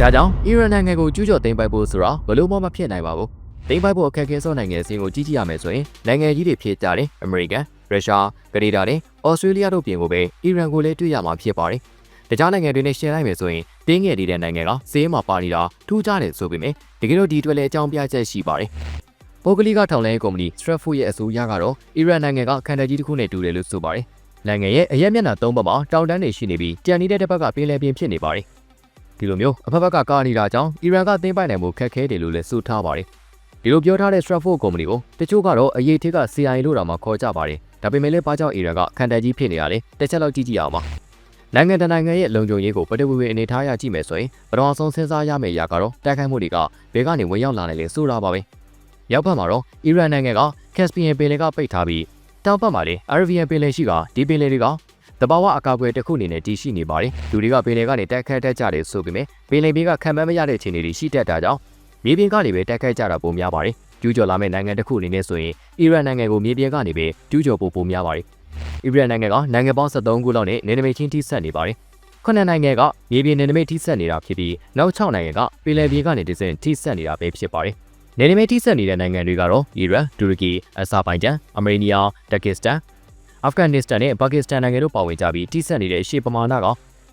ဒါကြောင့်အီရန်နိုင်ငံကိုကျူးကျော်သိမ်းပိုက်ဖို့ဆိုတာဘလို့မှမဖြစ်နိုင်ပါဘူး။သိမ်းပိုက်ဖို့အခက်အခဲဆုံးနိုင်ငံအစင်းကိုကြီးကြည့်ရမယ်ဆိုရင်နိုင်ငံကြီးတွေဖြစ်ကြတယ်အမေရိကန်၊ရုရှား၊ကနေဒါနဲ့ဩစတြေးလျတို့ပြင်ကိုပဲအီရန်ကိုလည်းတွေ့ရမှာဖြစ်ပါတယ်။တခြားနိုင်ငံတွေနဲ့ရှင်းလိုက်မယ်ဆိုရင်တင်းငယ်နေတဲ့နိုင်ငံကဈေးမှာပါနေတာထူးခြားတယ်ဆိုပေမဲ့တကယ်တော့ဒီအတွက်လည်းအကြောင်းပြချက်ရှိပါတယ်။ပုဂ္ဂလိကထောင်လိုင်းကုမ္ပဏီ Stratford ရဲ့အဆိုအရကတော့အီရန်နိုင်ငံကခန္ဓာကြီးတစ်ခုနဲ့တူတယ်လို့ဆိုပါတယ်။နိုင်ငံရဲ့အရက်မျက်နှာသုံးဘက်မှာတောင်တန်းတွေရှိနေပြီးတန်နေတဲ့တစ်ဘက်ကပင်လယ်ပြင်ဖြစ်နေပါတယ်။ ဒီလိုမျိုးအဖက်ဖက်ကကာနေတာကြောင့်အီရန်ကသိမ်းပိုက်နိုင်မှုခက်ခဲတယ်လို့လည်းဆိုထားပါတယ်။ဒီလိုပြောထားတဲ့ Stratford ကုမ္ပဏီကိုတချို့ကတော့အရေးထက်က CIA လို့တောင်မှခေါ်ကြပါတယ်။ဒါပေမဲ့လည်းဘာကြောင့်အီရန်ကခန္ဓာကြီးဖြစ်နေရလဲ။တစ်ချက်လောက်ကြည့်ကြည့်အောင်ပါ။နိုင်ငံတကာနိုင်ငံရဲ့လုံခြုံရေးကိုပထဝီဝင်အနေထားရကြည့်မယ်ဆိုရင်ပထမဆုံးစဉ်းစားရမယ့်အရာကတော့တိုက်ခိုက်မှုတွေကဘယ်ကနေဝင်ရောက်လာနိုင်လဲဆိုတာပါပဲ။ရောက်ဖက်မှာတော့အီရန်နိုင်ငံက Caspian ပင်လယ်ကပိတ်ထားပြီးတောင်ဘက်မှာလည်း Arabian ပင်လယ်ရှိကဒီပင်လယ်တွေက တဘာဝအကာအကွယ်တစ်ခုအနေနဲ့တည်ရှိနေပါတယ်။လူတွေကပင်လယ်ကနေတက်ခတ်တတ်ကြတယ်ဆိုပေမဲ့ပင်လယ်ပြင်ကခံမမရတဲ့အခြေအနေတွေရှိတတ်တာကြောင့်မြေပြင်ကနေပဲတက်ခတ်ကြတာပုံများပါတယ်။ကျူးကျော်လာမယ့်နိုင်ငံတစ်ခုအနေနဲ့ဆိုရင်အီရန်နိုင်ငံကိုမြေပြင်ကနေပဲကျူးကျော်ဖို့ပုံများပါတယ်။အီရန်နိုင်ငံကနိုင်ငံပေါင်း73ခုလောက်နဲ့နယ်နိမိတ်ချင်းထိစပ်နေပါတယ်။ခုနှစ်နိုင်ငံကမြေပြင်နယ်နိမိတ်ထိစပ်နေတာဖြစ်ပြီးနောက်6နိုင်ငံကပင်လယ်ပြင်ကနေတဆင့်ထိစပ်နေတာပဲဖြစ်ပါတယ်။နယ်နိမိတ်ထိစပ်နေတဲ့နိုင်ငံတွေကတော့အီရန်၊တူရကီ၊အဇာဘိုင်ဂျန်၊အမေရိနီးယား၊တက်ကစ္စတန် အာဖဂန်နစ္စတန်နဲ့ပါကစ္စတန်နိုင်ငံတို့ပါဝင်ကြပြီးတိစက်နေတဲ့အရှိပမာဏက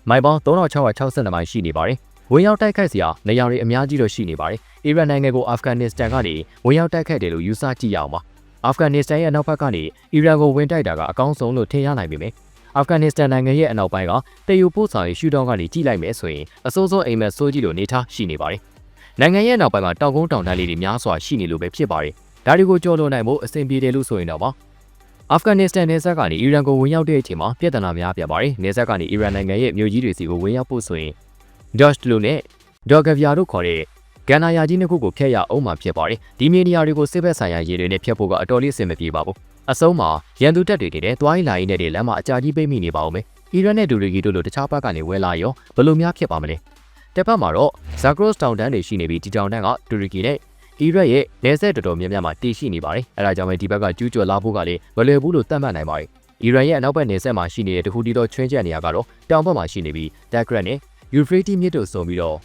မိုင်ပေါင်း3662မိုင်ရှိနေပါတယ်။ဝင်ရောက်တိုက်ခိုက်စရာနေရာတွေအများကြီးတော့ရှိနေပါတယ်။အီရန်နိုင်ငံကိုအာဖဂန်နစ္စတန်ကနေဝင်ရောက်တိုက်ခိုက်တယ်လို့ယူဆကြည့်ရအောင်ပါ။အာဖဂန်နစ္စတန်ရဲ့အနောက်ဘက်ကနေအီရန်ကိုဝင်တိုက်တာကအကောင်းဆုံးလို့ထင်ရနိုင်ပေမယ့်အာဖဂန်နစ္စတန်နိုင်ငံရဲ့အနောက်ပိုင်းကတည်ယူပို့ဆောင်ရေးရှုထောင့်ကနေကြည့်လိုက်မယ်ဆိုရင်အစိုးစိုးအိမ်မက်စိုးကြီးလိုနေထားရှိနေပါတယ်။နိုင်ငံရဲ့အနောက်ပိုင်းမှာတောင်ကုန်းတောင်တန်းလေးတွေများစွာရှိနေလို့ပဲဖြစ်ပါတယ်။ဒါတွေကိုကြော်လွန်နိုင်ဖို့အဆင်ပြေတယ်လို့ဆိုရင်တော့ပါ အာဖဂန်နစ္စတန်နယ်စပ်ကနေအီရန်ကိုဝင်ရောက်တဲ့အချိန်မှာပြဿနာများပြပါတယ်။နယ်စပ်ကနေအီရန်နိုင်ငံရဲ့မြို့ကြီးတွေစီကိုဝင်ရောက်ဖို့ဆိုရင်ဒေါ့ချ်လိုနဲ့ဒေါ်ဂဗယာတို့ခေါ်တဲ့ဂန်နာယာကြီးနှစ်ခုကိုဖျက်ရအောင်မှာဖြစ်ပါတယ်။ဒီမြေနေရာတွေကိုစစ်ဘက်ဆိုင်ရာရေတွေနဲ့ဖျက်ဖို့ကအတော်လေးအဆင်မပြေပါဘူး။အဆုံးမှာရန်သူတပ်တွေတည်းတဲ့သွားရည်လာရည်နဲ့တွေလမ်းမှာအကြာကြီးပိတ်မိနေပါအောင်မယ်။အီရန်နဲ့တူရကီတို့လိုတခြားဘက်ကနေဝဲလာရောဘယ်လိုများဖြစ်ပါမလဲ။တစ်ဖက်မှာတော့ဇာဂရော့တောင်တန်းတွေရှိနေပြီးဒီတောင်တန်းကတူရကီနဲ့ အီရတ်ရဲ့နေဆက်တော်တော်များများမှာတည်ရှိနေပါတယ်။အဲဒါကြောင့်ပဲဒီဘက်ကကျူးကျော်လာဖို့ကလည်းမလွယ်ဘူးလို့သတ်မှတ်နိုင်ပါတယ်။အီရန်ရဲ့အနောက်ဘက်နေဆက်မှာရှိနေတဲ့တခုတည်းသောချွင်းချက်နေရာကတော့တောင်ဘက်မှာရှိနေပြီးတက်ဂရက်နဲ့ယူဖရေးတီမြစ်တို့စုံပြီးတော့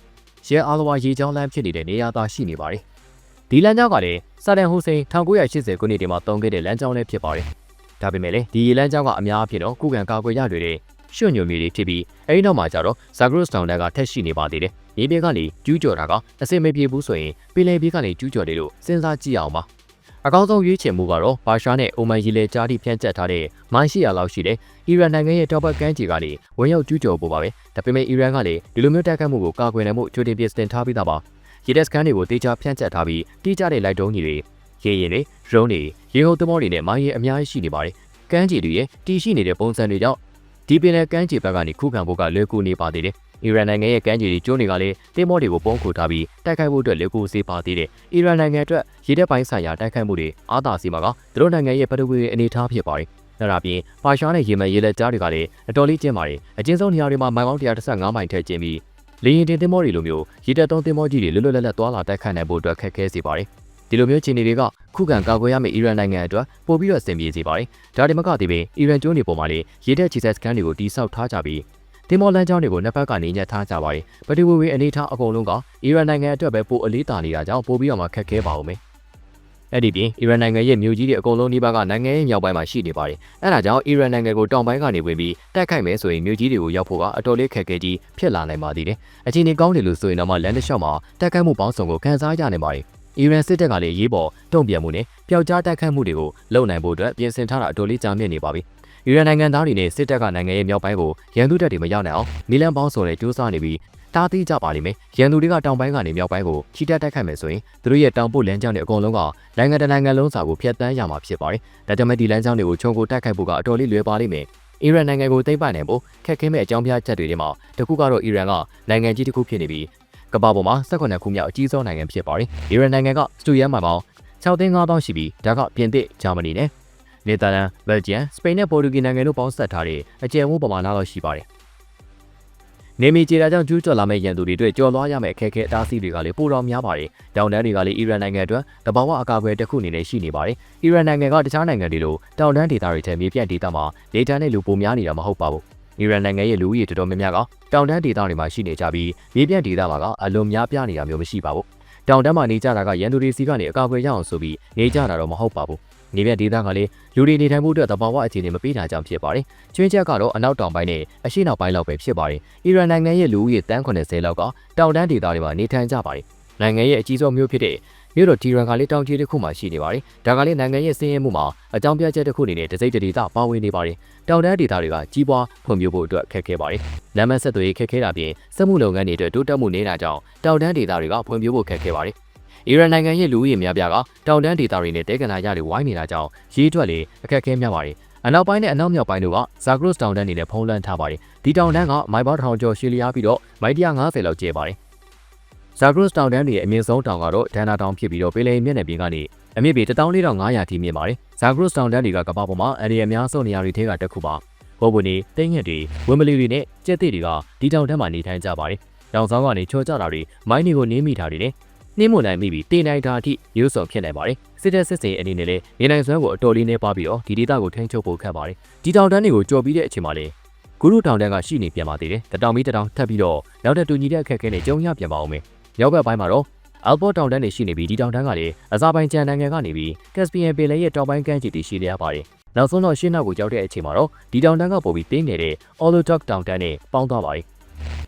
ရဲအားလဝါရေချောင်းလမ်းဖြစ်နေတဲ့နေရာသားရှိနေပါတယ်။ဒီလမ်းကြောင်းကလည်းဆာဒန်ဟူစိန်1980ခုနှစ်တည်းမှာတုံးခဲ့တဲ့လမ်းကြောင်းလည်းဖြစ်ပါတယ်။ဒါပေမဲ့လည်းဒီရေလမ်းကြောင်းကအများအပြားတော့ကုကန်ကာကွယ်ရတွေရွှွညွံမြေတွေဖြစ်ပြီးအဲဒီနောက်မှာကျတော့ဇာဂရုစ်တောင်တန်းကထက်ရှိနေပါသေးတယ်။ မြေပြင်ကနေကျူးကျော်တာကအစင်မပြေဘူးဆိုရင်ပင်လယ်ပြင်ကနေကျူးကျော်တယ်လို့စဉ်းစားကြည့်အောင်ပါ။အကောင်းဆုံးရွေးချယ်မှုကတော့ဘာရှားနဲ့အိုမန်ရီလေကြားတိဖြန့်ကျက်ထားတဲ့မိုင်းရှိယာလောက်ရှိတဲ့အီရန်နိုင်ငံရဲ့တောက်ဘက်ကမ်းခြေကနေဝင်ရောက်ကျူးကျော်ဖို့ပါပဲ။ဒါပေမဲ့အီရန်ကလည်းဒီလိုမျိုးတိုက်ခိုက်မှုကိုကာကွယ်နိုင်မှုကြိုတင်ပြင်ဆင်ထားပြီးသားပါ။ရေတပ်စခန်းတွေကိုတေချာဖြန့်ကျက်ထားပြီးတိကျတဲ့လိုက်တုံးကြီးတွေရေရင်တွေရုံးတွေရေဟုတ်သမောတွေနဲ့မိုင်းရဲအများကြီးရှိနေပါတယ်။ကမ်းခြေတွေရဲ့တီရှိနေတဲ့ပုံစံတွေကြောင့်ဒီပင်လယ်ကမ်းခြေဘက်ကနေခုခံဖို့ကလွယ်ကူနေပါသေးတယ်။ အီရန်နိုင်ငံရဲ့ကမ်းခြေတွေကျိုးတွေကလည်းတင်းမောတွေကိုပုံခုထားပြီးတိုက်ခိုက်ဖို့အတွက်လွယ်ကူစေပါသေးတယ်။အီရန်နိုင်ငံအတွက်ရေတပ်ပိုင်းဆိုင်ရာတိုက်ခိုက်မှုတွေအားသာစီမှာကသူတို့နိုင်ငံရဲ့ပထဝီအနေအထားဖြစ်ပါတယ်။ဒါအပြင်ပါရှားနဲ့ရေမန်ရေလက်ကြားတွေကလည်းအတော်လေးကျင်းပါတယ်။အကျဉ်းဆုံးနေရာတွေမှာမိုင်ပေါင်း135မိုင်ထက်ကျင်းပြီးလေရင်တင်သင်္ဘောတွေလိုမျိုးရေတပ်သုံးသင်္ဘောကြီးတွေလွတ်လွတ်လပ်လပ်သွားလာတိုက်ခိုက်နိုင်ဖို့အတွက်ခက်ခဲစေပါတယ်။ဒီလိုမျိုးခြေအနေတွေကခုခံကာကွယ်ရမယ့်အီရန်နိုင်ငံအတွက်ပိုပြီးတော့အဆင်ပြေစေပါတယ်။ဒါဒီမကသေးပင်အီရန်ကျွန်းတွေပေါ်မှာလည်းရေတပ်ခြေဆက်စခန်းတွေကိုတိစောက်ထားကြပြီး တင်မောလန်းချောင်းတွေကိုနှစ်ဖက်ကနေညှက်ထားကြပါတယ်။ပထဝီဝေအနေထားအကုန်လုံးကအီရန်နိုင်ငံအတွက်ပဲပိုအလေးတာနေတာကြောင့်ပိုပြီးတော့မှခက်ခဲပါဦးမယ်။အဲ့ဒီပြင်အီရန်နိုင်ငံရဲ့မြို့ကြီးတွေအကုန်လုံးဒီဘက်ကနိုင်ငံရဲ့မြောက်ပိုင်းမှာရှိနေပါတယ်။အဲ့ဒါကြောင့်အီရန်နိုင်ငံကိုတောင်ပိုင်းကနေဝင်ပြီးတိုက်ခိုက်မယ်ဆိုရင်မြို့ကြီးတွေကိုရောက်ဖို့ကအတော်လေးခက်ခဲကြီးဖြစ်လာနိုင်ပါသေးတယ်။အချိန်ကြီးကောင်းတယ်လို့ဆိုရင်တော့မှလန်ဒရှော့မှာတိုက်ခိုက်မှုပေါင်းစုံကိုခန်းစားရနိုင်ပါတယ်။အီရန်စစ်တပ်ကလည်းရေးပေါ်တုံ့ပြန်မှုနဲ့ပျောက်ကြားတိုက်ခတ်မှုတွေကိုလုပ်နိုင်ဖို့အတွက်ပြင်ဆင်ထားတာအတော်လေးကြာမြင့်နေပါပြီ။ အီရန်နိုင်ငံသားတွေနဲ့စစ်တပ်ကနိုင်ငံရဲ့မြောက်ပိုင်းကိုရန်သူတပ်တွေမရောက်နိုင်အောင်နီလန်ပေါင်းစုံနဲ့ကြိုးစားနေပြီးတားသိကြပါလိမ့်မယ်။ရန်သူတွေကတောင်ပိုင်းကနေမြောက်ပိုင်းကိုချီတက်တိုက်ခိုက်မယ်ဆိုရင်သူတို့ရဲ့တောင်ပို့လမ်းကြောင်းတွေအကုန်လုံးကနိုင်ငံတကာနိုင်ငံလုံးစာကိုဖျက်ဆီးရမှာဖြစ်ပါတယ်။ဒါကြောင့်ဒီလမ်းကြောင်းတွေကိုခြုံကိုတိုက်ခိုက်ဖို့ကအတော်လေးလွယ်ပါလိမ့်မယ်။အီရန်နိုင်ငံကိုသိမ်းပိုက်နိုင်ဖို့ခက်ခဲမဲ့အကြောင်းပြချက်တွေထဲမှာတခုကတော့အီရန်ကနိုင်ငံကြီးတစ်ခုဖြစ်နေပြီးကမ္ဘာပေါ်မှာ18ခုမြောက်အကြီးဆုံးနိုင်ငံဖြစ်ပါတယ်။အီရန်နိုင်ငံကစတူယန်မှာပေါင်း6သိန်း5000ရှိပြီးဒါကပြင်သစ်၊ဂျာမနီနဲ့ နေသာလန်၊ဘယ်လ်ဂျီယံ၊စပိန်နဲ့ပေါ်တူဂီနိုင်ငံတို့ပေါင်းဆက်ထားတဲ့အကျယ်ဝန်းပမာဏလောက်ရှိပါတယ်။နေမီကျေတာကြောင့်ကျူးကျော်လာမဲ့ရန်သူတွေအတွက်ကြော်လွှားရမယ့်အခက်အခဲအတားအဆီးတွေကလည်းပိုတော်များပါတယ်။တောင်တန်းတွေကလည်းအီရန်နိုင်ငံအတွက်တဘာဝအကာအကွယ်တစ်ခုအနေနဲ့ရှိနေပါတယ်။အီရန်နိုင်ငံကတခြားနိုင်ငံတွေလိုတောင်တန်းဒေသတွေထဲမြေပြန့်ဒေသမှာဒေတာနဲ့လူပိုများနေတာမဟုတ်ပါဘူး။အီရန်နိုင်ငံရဲ့လူဦးရေတော်တော်များများကတောင်တန်းဒေသတွေမှာရှိနေကြပြီးမြေပြန့်ဒေသမှာကအလွန်များပြားနေတာမျိုးမရှိပါဘူးတောင်တန်းမှာနေကြတာကရန်သူတွေစီကနေအကာအကွယ်ရအောင်ဆိုပြီးနေကြတာတော့မဟုတ်ပါဘူး နေပြဒေသကလည်းလူတွေနေထိုင်မှုအတွက်သဘာဝအခြေအနေမပေးတာကြောင့်ဖြစ်ပါတယ်။ကျွင်းချက်ကတော့အနောက်တောင်ပိုင်းနဲ့အရှေ့နောက်ပိုင်းလောက်ပဲဖြစ်ပါတယ်။အီရန်နိုင်ငံရဲ့လူဦးရေတန်း90လောက်ကတောင်တန်းဒေသတွေမှာနေထိုင်ကြပါတယ်။နိုင်ငံရဲ့အကြီးဆုံးမြို့ဖြစ်တဲ့မြို့တော်တီရန်ကလည်းတောင်ကြီးတစ်ခုမှရှိနေပါတယ်။ဒါကလည်းနိုင်ငံရဲ့စင်းရဲမှုမှာအကြောင်းပြချက်တစ်ခုအနေနဲ့တစိမ့်တဒေသပါဝင်နေပါတယ်။တောင်တန်းဒေသတွေကကြီးပွားဖွံ့ဖြိုးဖို့အတွက်ခက်ခဲပါတယ်။လမ်းမဆက်သွယ်ရေးခက်ခဲတာပြင်စက်မှုလုပ်ငန်းတွေအတွက်တိုးတက်မှုနေတာကြောင့်တောင်တန်းဒေသတွေကဖွံ့ဖြိုးဖို့ခက်ခဲပါတယ်။ အီရန်နိုင်ငံရဲ့လူဦးရေများပြားကတောင်တန်းဒေသတွေနဲ့တဲကနာရတွေဝိုင်းနေတာကြောင့်ရေးထွက်လေအခက်အခဲများပါတယ်။အနောက်ပိုင်းနဲ့အနောက်မြောက်ပိုင်းတို့ကဇာဂရုစ်တောင်တန်းတွေနဲ့ဖုံးလွှမ်းထားပါတယ်။ဒီတောင်တန်းကမိုင်ပေါထောင်ကျော်ရှည်လျားပြီးတော့မိုင်150လောက်ကျယ်ပါတယ်။ဇာဂရုစ်တောင်တန်းတွေရဲ့အမြင့်ဆုံးတောင်ကတော့ဒန်နာတောင်ဖြစ်ပြီးတော့ပေလီမျက်နှာပြင်ကနေအမြင့်ပေ14500ထိမြင့်ပါတယ်။ဇာဂရုစ်တောင်တန်းတွေကကမ္ဘာပေါ်မှာအန်ဒီအများဆုံးနေရာတွေထဲကတစ်ခုပါ။ဘောဘွန်နေတိမ်ငှက်တွေဝင်းမလီတွေနဲ့ကြက်သစ်တွေကဒီတောင်တန်းမှာနေထိုင်ကြပါတယ်။တောင်ဆောင်ကနေချောကျတာတွေမိုင်းတွေကိုနင်းမိတာတွေနဲ့ နှင်းမွန်နိုင်မိပြီးတေနိုင်တာအထိမျိုးစုံဖြစ်နိုင်ပါတယ်စစ်တပ်စစ်စင်အနေနဲ့လည်းနေနိုင်စွမ်းကိုအတော်လေးနဲ့ပါပြီးတော့ဒီဒေသကိုထိန်းချုပ်ဖို့ခက်ပါတယ်ဒီတောင်တန်းတွေကိုကြော်ပြီးတဲ့အချိန်မှာလေဂုရုတောင်တန်းကရှိနေပြန်ပါသေးတယ်တတောင်မီတတောင်ထပ်ပြီးတော့နောက်ထပ်တူညီတဲ့အခက်အခဲနဲ့ကြုံရပြန်ပါအောင်မယ်ရောက်ဘက်ပိုင်းမှာတော့အယ်ဘော့တောင်တန်းတွေရှိနေပြီးဒီတောင်တန်းကလည်းအဇာဘိုင်ဂျန်နိုင်ငံကနေပြီးကက်စပီယန်ပင်လယ်ရဲ့တောင်ပိုင်းကမ်းခြေတည်ရှိလျက်ပါတယ်နောက်ဆုံးတော့ရှင်းနောက်ကိုကြောက်တဲ့အချိန်မှာတော့ဒီတောင်တန်းကပို့ပြီးတင်းနေတဲ့ Olodok တောင်တန်းနဲ့ပေါင်းသွားပါတယ်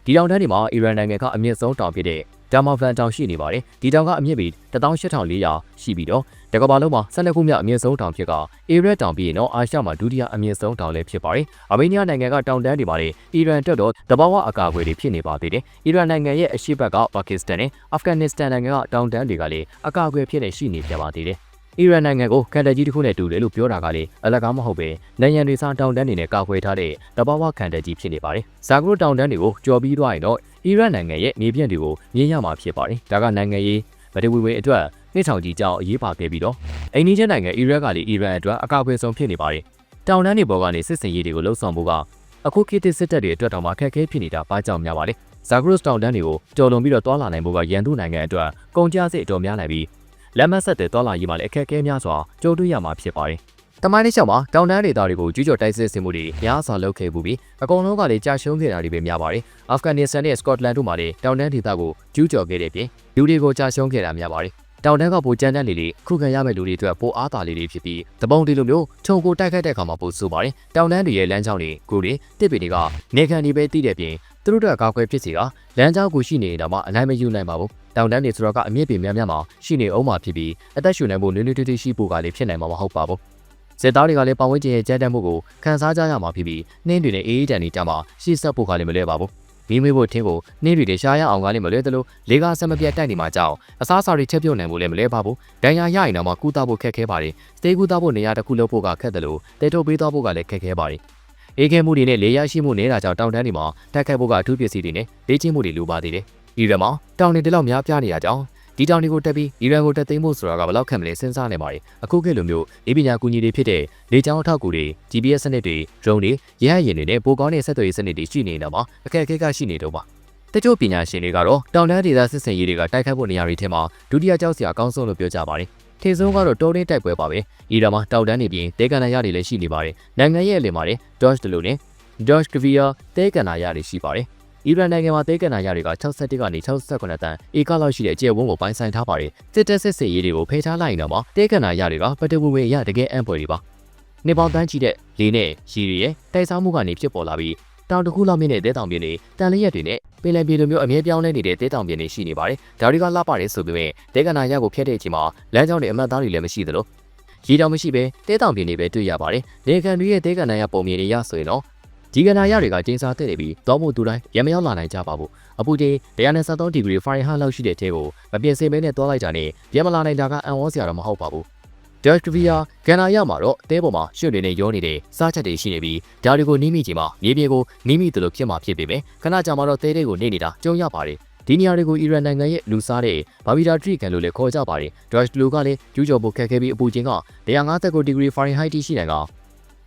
ဒီတောင်တန်းတွေမှာအီရန်နိုင်ငံကအမြင့်ဆုံးတောင်ဖြစ်တဲ့ဒါမာဖန်တောင်ရှိနေပါတယ်ဒီတောင်ကအမြင့်ပေ18400ရှိပြီးတော့တကဘာလုံးမှာ12ခုမြောက်အမြင့်ဆုံးတောင်ဖြစ်ကအေရက်တောင်ပြီးရင်တော့အာရှမှာဒုတိယအမြင့်ဆုံးတောင်လည်းဖြစ်ပါတယ်အာမေးနီးယားနိုင်ငံကတောင်တန်းတွေမှာလည်းအီရန်တက်တော့တဘာဝအကာအကွယ်တွေဖြစ်နေပါသေးတယ်အီရန်နိုင်ငံရဲ့အရှေ့ဘက်ကပါကစ္စတန်နဲ့အာဖဂန်နစ္စတန်နိုင်ငံကတောင်တန်းတွေကလည်းအကာအကွယ်ဖြစ်နေရှိနေပြပါသေးတယ် အီရန်နိုင်ငံကိုကန်တက်ကြီးတစ်ခုနဲ့တူတယ်လို့ပြောတာကလေအလကားမဟုတ်ပဲနိုင်ငံတွေစားတောင်တန်းတွေနဲ့ကာကွယ်ထားတဲ့တဘာဝကန်တက်ကြီးဖြစ်နေပါတယ်။ဇာဂရုတောင်တန်းတွေကိုကြော်ပြီးသွားရင်တော့အီရတ်နိုင်ငံရဲ့မြေပြန့်တွေကိုမြင်ရမှာဖြစ်ပါတယ်။ဒါကနိုင်ငံရေးဗဒဝီဝေအတွက်နှိထောင်ကြီးကြောင့်အရေးပါခဲ့ပြီးတော့အိန္ဒိယနိုင်ငံအီရတ်ကလည်းအီရန်အတွက်အကာအကွယ်ဆုံးဖြစ်နေပါတယ်။တောင်တန်းတွေပေါ်ကနေစစ်စင်ရေးတွေကိုလှုပ်ဆောင်ဖို့ကအခုခေတ်သစ်စစ်တပ်တွေအတွက်တောင်မှခက်ခဲဖြစ်နေတာပါကြောင့်များပါလေ။ဇာဂရုတောင်တန်းတွေကိုတော်လွန်ပြီးတော့တွာလာနိုင်ဖို့ကရန်သူနိုင်ငံအတွက်ကုန်ကျစရိတ်အတော်များနိုင်ပြီး လက်မဆက်တဲ့တော်လာရေးမှာလည်းအခက်အခဲများစွာကြုံတွေ့ရမှာဖြစ်ပါတယ်။တမိုင်းလေးလျှောက်မှာတောင်တန်းဒေသတွေကိုကျူးကျော်တိုက်စစ်ဆင်မှုတွေများစွာလုပ်ခဲ့မှုပြီးအကုန်လုံးကလည်းကြာရှုံးခဲ့တာတွေပဲများပါတယ်။အာဖဂန်နစ္စတန်နဲ့စကော့တလန်တို့မှာလည်းတောင်တန်းဒေသကိုကျူးကျော်ခဲ့တဲ့ပြင်လူတွေကိုကြာရှုံးခဲ့တာများပါတယ်။တောင်တန်းကပိုကြမ်းတမ်းလေးလေးခုခံရမယ့်လူတွေအတွက်ပိုအားသာလေးလေးဖြစ်ပြီးတပုံဒီလိုမျိုးခြုံကိုတိုက်ခိုက်တဲ့အခါမှာပိုဆိုပါတယ်။တောင်တန်းတွေရဲ့လမ်းကြောင်းတွေကိုတွေတစ်ပင်တွေကနေခံနေပဲတည်တဲ့ပြင်သူတို့တို့ကာကွယ်ဖြစ်စီကလမ်းကြောင်းကိုရှိနေတာမှအနိုင်မယူနိုင်ပါဘူး။ တောင်တန်းတွေဆိုတော့ကအမြင့်ပေများများမှာရှိနေအောင်မှာဖြစ်ပြီးအသက်ရှူနိုင်ဖို့နွေးနွေးထွေးထွေးရှိဖို့ကလည်းဖြစ်နိုင်မှာမဟုတ်ပါဘူး။စစ်သားတွေကလည်းပတ်ဝန်းကျင်ရဲ့ကြမ်းတမ်းမှုကိုခံစားကြရမှာဖြစ်ပြီးနှင်းတွေနဲ့အေးအေးတန်တွေကြမှာရှေ့ဆက်ဖို့ကလည်းမလွယ်ပါဘူး။မိမိဖို့ထင်းကိုနှင်းတွေနဲ့ရှားရအောင်ကလည်းမလွယ်သလိုလေကဆက်မပြတ်တိုက်နေမှာကြောက်အစားအစာတွေချက်ပြုတ်နိုင်ဖို့လည်းမလွယ်ပါဘူး။ဒဏ်ရာရရင်တော့မှကုသဖို့ခက်ခဲပါတယ်။စတေးကုသဖို့နေရာတစ်ခုလုပ်ဖို့ကခက်တယ်လို့တဲထုတ်ပေးသွားဖို့ကလည်းခက်ခဲပါတယ်။အေးခဲမှုတွေနဲ့လေရရှိမှုနေတာကြောင့်တောင်တန်းတွေမှာတိုက်ခိုက်ဖို့ကအထူးပစ္စည်းတွေနဲ့လေ့ကျင့်မှုတွေလိုပါသေးတယ်။ အီရန်မှာတောင်တွေတလောက်များပြားနေတာကြောင့်ဒီတောင်တွေကိုတက်ပြီးအီရန်ကိုတက်သိမ်းဖို့ဆိုတာကဘယ်လောက်ခံမလဲစဉ်းစားနေပါတယ်အခုခေတ်လိုမျိုးအေးပညာကူညီတွေဖြစ်တဲ့လေကြောင်းအထောက်အကူတွေ GPS စနစ်တွေ drone တွေရဟတ်ယာဉ်တွေနဲ့ပိုကောင်းတဲ့ဆက်သွယ်ရေးစနစ်တွေရှိနေတာမှာအခက်အခဲကရှိနေတော့ပါတချို့ပညာရှင်တွေကတော့တောင်တန်းဒေသစစ်စင်ရေးတွေကတိုက်ခိုက်ဖို့နေရာတွေထဲမှာဒုတိယကြောက်စရာအကောင်းဆုံးလို့ပြောကြပါတယ်ထေဆုံးကတော့တိုးတင်းတိုက်ပွဲပါပဲအီရန်မှာတောက်တန်းနေပြီးတဲကန်နာရတွေလည်းရှိနေပါတယ်နိုင်ငံရဲ့အလယ်မှာလည်း Dodge တလို့နဲ့ Dodge Kavia တဲကန်နာရတွေရှိပါတယ် အီရန်နိုင်ငံမှာတဲကန်နာရတွေက61ကနေ68တန်းဧကလောက်ရှိတဲ့ကျဲဝန်းကိုပိုင်းဆိုင်ထားပါတယ်စစ်တပ်စစ်စေရေးတွေကိုဖယ်ထားလိုက်ရင်တော့တဲကန်နာရတွေကပတဝဝေရတကယ်အံ့ဖွယ်တွေပါနေပေါင်းတန်းကြီးတဲ့လေနဲ့ရီတွေရဲ့တိုက်စားမှုကနေဖြစ်ပေါ်လာပြီးတောင်တစ်ခုလောက်မြင့်တဲ့တဲတောင်ပြင်းတွေတန်လျက်တွေနဲ့ပင်လယ်ပြည်လိုမျိုးအမြဲပြောင်းလဲနေတဲ့တဲတောင်ပြင်းတွေရှိနေပါတယ်ဒါတွေကလှပတယ်ဆိုပေမဲ့တဲကန်နာရကိုဖျက်တဲ့အချိန်မှာလမ်းကြောင်းတွေအမှတ်သားတွေလည်းမရှိသလိုရေတောင်မရှိပဲတဲတောင်ပြင်းတွေပဲတွေ့ရပါတယ်လေကန်တွေရဲ့တဲကန်နာရပုံမြင်တွေရဆိုရင်တော့ ဒီကနာရတွေကကျင်းစားတဲ့နေပြီးတောမှုသူတိုင်းရမရောက်လာနိုင်ကြပါဘူးအပူချိန်173ဒီဂရီဖာရင်ဟိုက်လောက်ရှိတဲ့ထဲကိုမပြင်းစင်မဲနဲ့တွားလိုက်တာနဲ့ပြန်မလာနိုင်တာကအံ့ဩစရာတော့မဟုတ်ပါဘူးဒက်ဗီယာဂန်နာရမှာတော့တဲပေါ်မှာရွှေတွေနဲ့ရောနေတဲ့စားချက်တွေရှိနေပြီးဒါတွေကိုနီးမိချိန်မှာမြေပြင်ကိုနီးမိသလိုဖြစ်မှာဖြစ်ပေမဲ့ခဏကြာမှတော့တဲတဲကိုနေနေတာကြုံရပါတယ်ဒီနေရာတွေကိုအီရန်နိုင်ငံရဲ့လူစားတဲ့ဘာဗီတာထရီကန်လို့လည်းခေါ်ကြပါတယ်ဒက်လူကလည်းကျူးကျော်ဖို့ခက်ခဲပြီးအပူချိန်က150ဒီဂရီဖာရင်ဟိုက်ရှိနိုင်က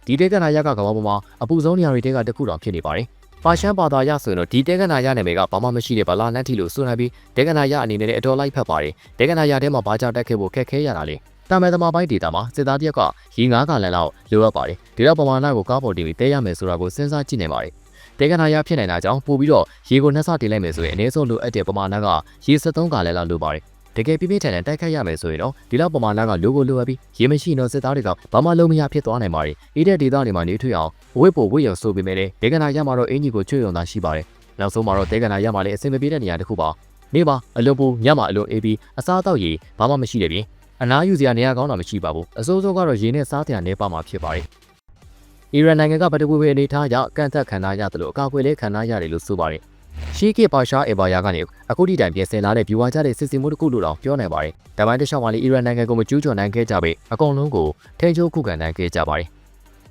ဒီတဲကနာရကကမ္ဘာပေါ်မှာအပူဆုံးနေရာတွေတဲကတခုတောင်ဖြစ်နေပါတယ်ပါရှမ်းဘာသာရဆိုရင်တော့ဒီတဲကနာရနာမည်ကဘာမှမရှိတဲ့ဗလာနတ်တီလို့ဆိုနိုင်ပြီးတဲကနာရအနေနဲ့လည်းအတော်လိုက်ဖက်ပါတယ်တဲကနာရထဲမှာဘာကြောင့်တက်ခဲ့ဖို့ခက်ခဲရတာလဲတာမဲသမားပိုင်းဒေတာမှာစစ်သားတယောက်ကရီငါးကလန်လောက်လိုအပ်ပါတယ်ဒီတော့ပမာဏကိုကားပေါ်တင်ပြီးတဲရမယ်ဆိုတာကိုစဉ်းစားကြည့်နေပါတယ်တေကနာရဖြစ်နိုင်တာကြောင့်ပို့ပြီးတော့ရေကိုနှက်ဆတင်လိုက်မယ်ဆိုရင်အနည်းဆုံးလိုအပ်တဲ့ပမာဏကရေ73ကလည်းလောက်လိုပါတယ် တကယ်ပြပြထန်ထန်တိုက်ခိုက်ရမယ်ဆိုရင်တော့ဒီလောက်ပမာဏကလိုကိုလိုအပ်ပြီးရေမရှိတော့စစ်သားတွေကဘာမှလုံးမရဖြစ်သွားနိုင်ပါတယ်။အေးတဲ့ဒေသတွေမှာနေထွေးအောင်ဝစ်ဖို့ဝစ်ရုံဆိုပေမဲ့လည်းဒေကနာရမှာတော့အင်ကြီးကိုချွတ်ရုံသာရှိပါတယ်။နောက်ဆုံးမှာတော့ဒေကနာရမှာလည်းအဆင်မပြေတဲ့နေရာတစ်ခုပါ။နေပါအလွန်ပူညမှာအလွန်အေးပြီးအစားအသောက်ရေဘာမှမရှိတဲ့ပြင်အနားယူစရာနေရာကောင်းတာမရှိပါဘူး။အစိုးစိုးကတော့ရေနဲ့စားတရားနေပါမှာဖြစ်ပါတယ်။အီရန်နိုင်ငံကပထဝီအနေထားအရကန့်သက်ခံထားရတယ်လို့အကာအကွယ်လေးခံထားရတယ်လို့ဆိုပါတယ်။ ရှီကီပါရှာအေဘာယာကနေအခုထိတိုင်ပြင်ဆင်လာတဲ့ဗျူဟာကြတဲ့စစ်စင်မှုတစ်ခုလို့တော့ပြောနိုင်ပါတယ်။ဒါပိုင်းတစ်လျှောက်မှာလည်းအီရန်နိုင်ငံကိုမကျူးကျော်နိုင်ခဲ့ကြပေအကုန်လုံးကိုထိန်းချုပ်ခုခံနိုင်ခဲ့ကြပါတယ်